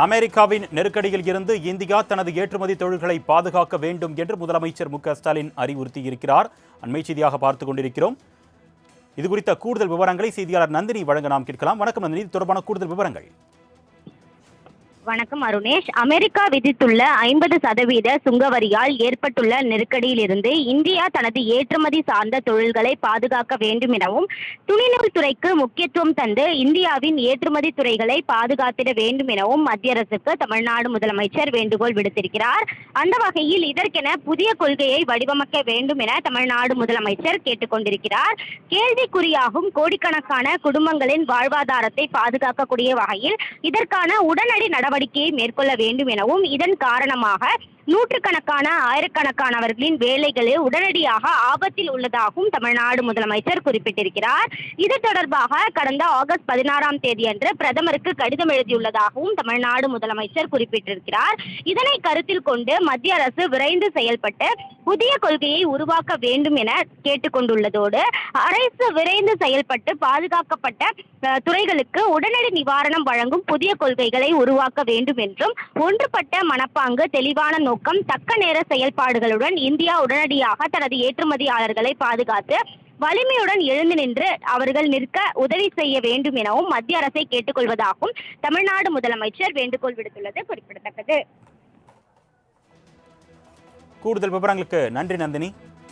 அமெரிக்காவின் நெருக்கடியில் இருந்து இந்தியா தனது ஏற்றுமதி தொழில்களை பாதுகாக்க வேண்டும் என்று முதலமைச்சர் மு ஸ்டாலின் அறிவுறுத்தியிருக்கிறார். அண்மை செய்தியாக பார்த்துக் கொண்டிருக்கிறோம். இது குறித்த கூடுதல் விவரங்களை செய்தியாளர் நந்தினி வழங்க நாம் கேட்கலாம். வணக்கம் நந்தினி. தொடர்பான கூடுதல் விவரங்கள். வணக்கம் அருணேஷ். அமெரிக்கா விதித்துள்ள ஐம்பது சதவீத சுங்கவரியால் ஏற்பட்டுள்ள நெருக்கடியில் இருந்து இந்தியா தனது ஏற்றுமதி சார்ந்த தொழில்களை பாதுகாக்க வேண்டும் எனவும் துணிநூல் துறைக்கு முக்கியத்துவம் தந்து இந்தியாவின் ஏற்றுமதி துறைகளை பாதுகாத்திட வேண்டும் எனவும் மத்திய அரசுக்கு தமிழ்நாடு முதலமைச்சர் வேண்டுகோள் விடுத்திருக்கிறார். அந்த வகையில் இதற்கென புதிய கொள்கையை வடிவமைக்க வேண்டும் என தமிழ்நாடு முதலமைச்சர் கேட்டுக்கொண்டிருக்கிறார். கேள்விக்குறியாகும் கோடிக்கணக்கான குடும்பங்களின் வாழ்வாதாரத்தை பாதுகாக்கக்கூடிய வகையில் இதற்கான உடனடி நடவடிக்கையை மேற்கொள்ள வேண்டும் எனவும் இதன் காரணமாக நூற்றுக்கணக்கான ஆயிரக்கணக்கானவர்களின் வேலைகளே உடனடியாக ஆபத்தில் உள்ளதாகவும் தமிழ்நாடு முதலமைச்சர் குறிப்பிட்டிருக்கிறார். இது தொடர்பாக கடந்த ஆகஸ்ட் பதினாறாம் தேதியன்று பிரதமருக்கு கடிதம் எழுதியுள்ளதாகவும் தமிழ்நாடு முதலமைச்சர் குறிப்பிட்டிருக்கிறார். இதனை கருத்தில் கொண்டு மத்திய அரசு விரைந்து செயல்பட்டு புதிய கொள்கையை உருவாக்க வேண்டும் என கேட்டுக்கொண்டுள்ளதோடு அரசு விரைந்து செயல்பட்டு பாதுகாக்கப்பட்ட துறைகளுக்கு உடனடி நிவாரணம் வழங்கும் புதிய கொள்கைகளை உருவாக்க வேண்டும் என்றும் ஒன்றுபட்ட மனப்பாங்கு தெளிவான நோக்கம் நோக்கம் தக்க நேர செயல்பாடுகளுடன் இந்தியா உடனடியாக தனது ஏற்றுமதியாளர்களை பாதுகாத்து வலிமையுடன் எழுந்து நின்று அவர்கள் நிற்க உதவி செய்ய வேண்டும் எனவும் மத்திய அரசை கேட்டுக்கொள்வதாகவும் தமிழ்நாடு முதலமைச்சர் வேண்டுகோள் விடுத்துள்ளது. குறிப்பிடத்தக்கது. கூடுதல் விவரங்களுக்கு நன்றி நந்தினி.